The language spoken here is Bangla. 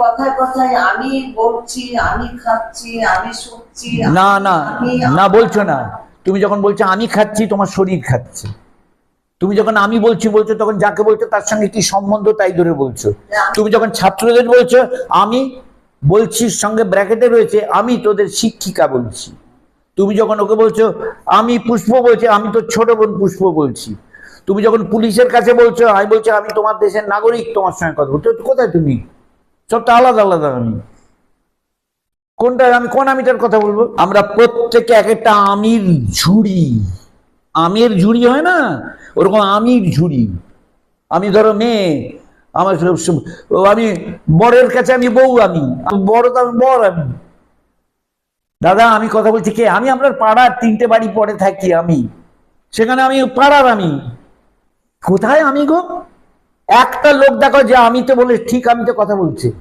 কথায় কথায় আমি বলছি আমি খাচ্ছি আমি শুচ্ছি না না না বলছো না। তুমি যখন বলছো আমি খাচ্ছি তোমার শরীর খাচ্ছে। তুমি যখন আমি বলছি বলছো তখন যাকে বলছো তার সঙ্গে কি সম্বন্ধ তাই ধরে বলছো? তুমি যখন ছাত্রদের বলছো আমি বলছি সঙ্গে ব্র্যাকেটে রয়েছে আমি তোদের শিক্ষিকা বলছি। তুমি যখন ওকে বলছো আমি পুষ্প বলছি আমি তো ছোট বোন পুষ্প বলছি। তুমি যখন পুলিশের কাছে বলছো আমি বলছি আমি তোমার দেশের নাগরিক তোমার সঙ্গে কথা বলছো। কোথায় তুমি? সবটা আলাদা আলাদা আমি। কোনটা, আমি কোন আমিটার কথা বলব? আমরা প্রত্যেকে এক একটা আমির ঝুড়ি। আমের ঝুড়ি হয় না? ওরকম আমির ঝুড়ি। আমি ধরো মেয়ে, আমার আমি, বরের কাছে আমি বউ আমি। আমি বড় তো আমি, বর আমি। দাদা, আমি কথা বলছি কে? আমি আপনার পাড়ার তিনটে বাড়ি পরে থাকি আমি। সেখানে আমি পাড়ার আমি। কোথায় আমি গো? একটা লোক দেখো যে আমি তো বলে ঠিক আমি তো কথা বলছি।